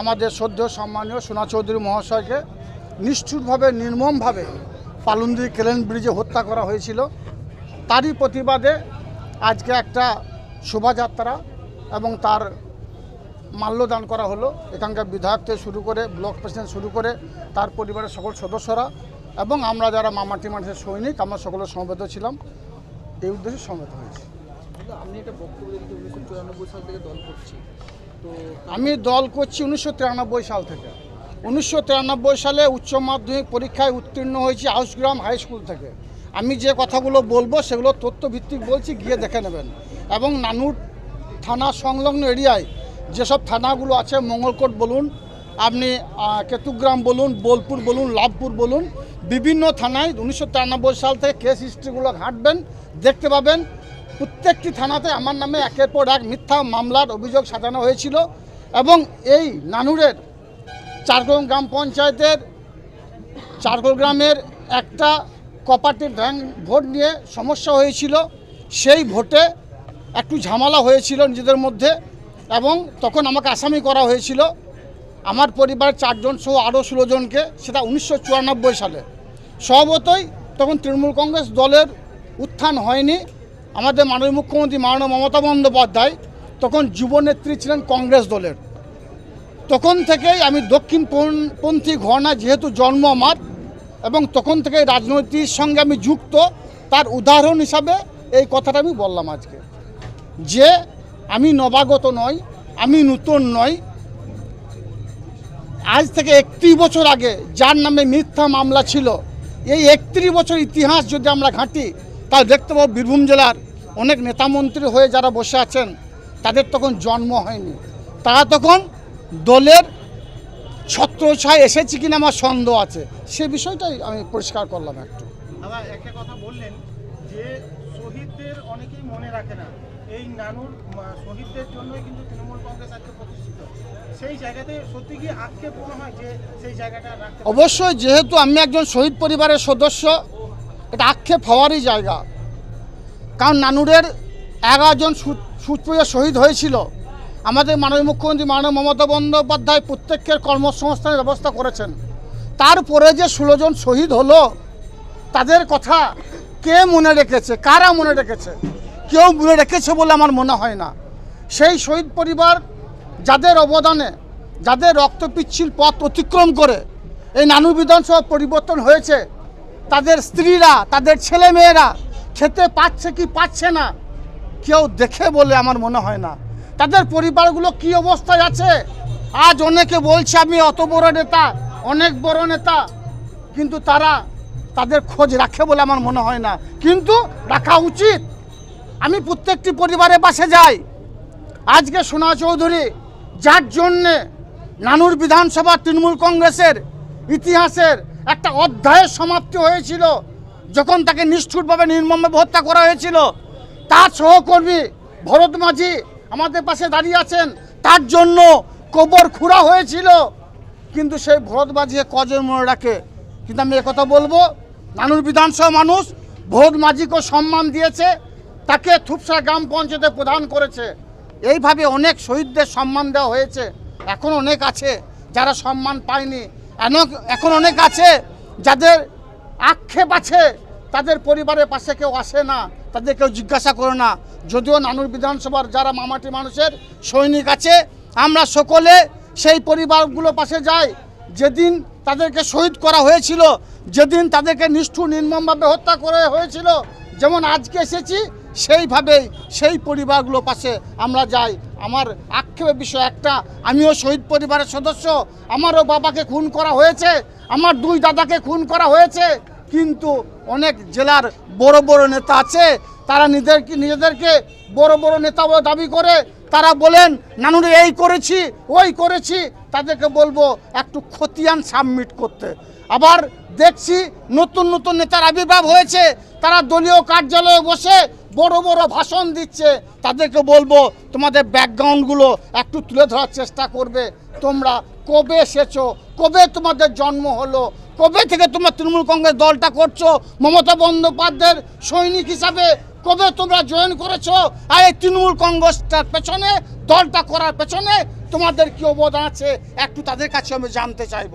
আমাদের সদ্য সম্মানীয় সোনা চৌধুরী মহাশয়কে নিষ্ঠুরভাবে, নির্মমভাবে পালুন্দি কেলেন ব্রিজে হত্যা করা হয়েছিল। তারই প্রতিবাদে আজকে একটা শোভাযাত্রা এবং তার মাল্যদান করা হলো। এখানকার বিধায়ক থেকে শুরু করে ব্লক প্রেসিডেন্ট শুরু করে তার পরিবারের সকল সদস্যরা এবং আমরা যারা মামাটি মানুষের সৈনিক, আমরা সকলে সমবেত ছিলাম। এই উদ্দেশ্যে সমবেত হয়েছি। আপনি একটা বক্তব্য সাল থেকে দল করছি আমি দল করছি উনিশশো তিরানব্বই সাল থেকে। উনিশশো তিরানব্বই সালে উচ্চ মাধ্যমিক পরীক্ষায় উত্তীর্ণ হয়েছি হাউসগ্রাম হাই স্কুল থেকে। আমি যে কথাগুলো বলব সেগুলো তথ্যভিত্তিক বলছি, গিয়ে দেখে নেবেন। এবং নানুর থানা সংলগ্ন এরিয়ায় যেসব থানাগুলো আছে, মঙ্গলকোট বলুন, আপনি কেতুগ্রাম বলুন, বোলপুর বলুন, লাভপুর বলুন, বিভিন্ন থানায় উনিশশো তিরানব্বই সাল থেকে কেস হিস্ট্রিগুলো ঘাঁটবেন, দেখতে পাবেন। প্রত্যেকটি থানাতে আমার নামে একের পর এক মিথ্যা মামলার অভিযোগ সাজানো হয়েছিল এবং এই নানুরের চারগোল গ্রাম পঞ্চায়েতের চারগোল গ্রামের একটা কপারেটিভ ব্যাংক ভোট নিয়ে সমস্যা হয়েছিল। সেই ভোটে একটু ঝামেলা হয়েছিল নিজেদের মধ্যে এবং তখন আমাকে আসামি করা হয়েছিল। আমার পরিবারের চারজন সহ আরও ষোলো জনকে, সেটা উনিশশো চুরানব্বই সালে। স্বভাবতই তখন তৃণমূল কংগ্রেস দলের উত্থান হয়নি। আমাদের মাননীয় মুখ্যমন্ত্রী মাননীয় মমতা বন্দ্যোপাধ্যায় তখন যুবনেত্রী ছিলেন কংগ্রেস দলের। তখন থেকেই আমি দক্ষিণপন্থী ঘরনা যেহেতু জন্ম আমার এবং তখন থেকে রাজনৈতিক সঙ্গে আমি যুক্ত, তার উদাহরণ হিসাবে এই কথাটা আমি বললাম আজকে। যে আমি নবাগত নই, আমি নূতন নই, আজ থেকে একত্রিশ বছর আগে যার নামে মিথ্যা মামলা ছিল, এই একত্রিশ বছর ইতিহাস যদি আমরা ঘাঁটি তাহলে দেখতে পাবো বীরভূম জেলার অনেক নেতামন্ত্রী হয়ে যারা বসে আছেন তাদের তখন জন্ম হয়নি। তারা তখন দলের ছত্রছায় এসেছে কিনা আমার সন্দেহ আছে। সে বিষয়টাই আমি পরিষ্কার করলাম একটু। কথা বললেন যে শহীদদের অনেকেই মনে রাখে না। এই নানুর শহীদদের জন্যই কিন্তু তৃণমূল কংগ্রেস আজকে প্রতিষ্ঠিত। সেই জায়গাতে সত্যি কি আক্ষেপ মনে হয় যে সেই জায়গাটা অবশ্যই যেহেতু আমি একজন শহীদ পরিবারের সদস্য এটা আক্ষেপ হওয়ারই জায়গা। কারণ নানুরের এগারো জন সু- সুপ্রিয় শহীদ হয়েছিল। আমাদের মাননীয় মুখ্যমন্ত্রী মাননীয় মমতা বন্দ্যোপাধ্যায় প্রত্যেকের কর্মসংস্থানের ব্যবস্থা করেছেন। তারপরে যে ষোলো জন শহীদ হলো, তাদের কথা কে মনে রেখেছে? কারা মনে রেখেছে? কেউ মনে রেখেছে বলে আমার মনে হয় না। সেই শহীদ পরিবার যাদের অবদানে, যাদের রক্তপিচ্ছিল পথ অতিক্রম করে এই নানু বিধানসভা পরিবর্তন হয়েছে তাদের স্ত্রীরা, তাদের ছেলে মেয়েরা খেতে পাচ্ছে কি পাচ্ছে না, কেউ দেখে বলে আমার মনে হয় না। তাদের পরিবারগুলো কি অবস্থায় আছে? আজ অনেকে বলছে, আমি অত বড় নেতা, অনেক বড় নেতা। কিন্তু তারা তাদের খোঁজ রাখে বলে আমার মনে হয় না। কিন্তু রাখা উচিত। আমি প্রত্যেকটি পরিবারের পাশে যাই। আজকে সোনা চৌধুরী, যার জন্যে নানুর বিধানসভা তৃণমূল কংগ্রেসের ইতিহাসের একটা অধ্যায়ের সমাপ্তি হয়েছিল, যখন তাকে নিষ্ঠুরভাবে, নির্মমভাবে হত্যা করা হয়েছিল। তার সহকর্মী ভরত মাঝি আমাদের পাশে দাঁড়িয়ে আছেন। তার জন্য কবর খুঁড়া হয়েছিল। কিন্তু সেই ভরত মাঝিকে কজন মনে রাখে? কিন্তু আমি একথা বলব, নানুর বিধানসভা মানুষ ভরত মাঝিকে সম্মান দিয়েছে, তাকে থুপসা গ্রাম পঞ্চায়েতে প্রদান করেছে। এইভাবে অনেক শহীদদের সম্মান দেওয়া হয়েছে। এখন অনেক আছে যারা সম্মান পায়নি। এখন অনেক আছে যাদের আক্ষেপ আছে, তাদের পরিবারের পাশে কেউ আসে না, তাদের কেউ জিজ্ঞাসা করে না। যদিও নানুর বিধানসভার যারা মামাটি মানুষের সৈনিক আছে, আমরা সকলে সেই পরিবারগুলো পাশে যাই। যেদিন তাদেরকে শহীদ করা হয়েছিল, যেদিন তাদেরকে নিষ্ঠুর নির্মমভাবে হত্যা করে হয়েছিল, যেমন আজকে এসেছি সেইভাবেই সেই পরিবারগুলো পাশে আমরা যাই। আমার আক্ষেপের বিষয় একটা, আমিও শহীদ পরিবারের সদস্য, আমারও বাবাকে খুন করা হয়েছে, আমার দুই দাদাকে খুন করা হয়েছে, কিন্তু অনেক জেলার বড় বড় নেতা আছে, তারা নিজেদেরকে নিজেদেরকে বড় বড় নেতা দাবি করে, তারা বলেন, নানুরে, এই করেছি, ওই করেছি। তাদেরকে বলব, একটু খতিয়ান সাবমিট করতে। আবার দেখছি নতুন নতুন নেতার আবির্ভাব হয়েছে, তারা দলীয় কার্যালয়ে বসে বড় বড় ভাষণ দিচ্ছে। তাদেরকে বলব, তোমাদের ব্যাকগ্রাউন্ডগুলো একটু তুলে ধরার চেষ্টা করবে। তোমরা কবে এসেছ? কবে তোমাদের জন্ম হলো? কবে থেকে তোমরা তৃণমূল কংগ্রেস দলটা করছ? মমতা বন্দ্যোপাধ্যায়ের সৈনিক হিসাবে কবে তোমরা জয়েন করেছ? আর এই তৃণমূল কংগ্রেসটার পেছনে, দলটা করার পেছনে তোমাদের কি অবদান আছে? একটু তাদের কাছে আমি জানতে চাইব।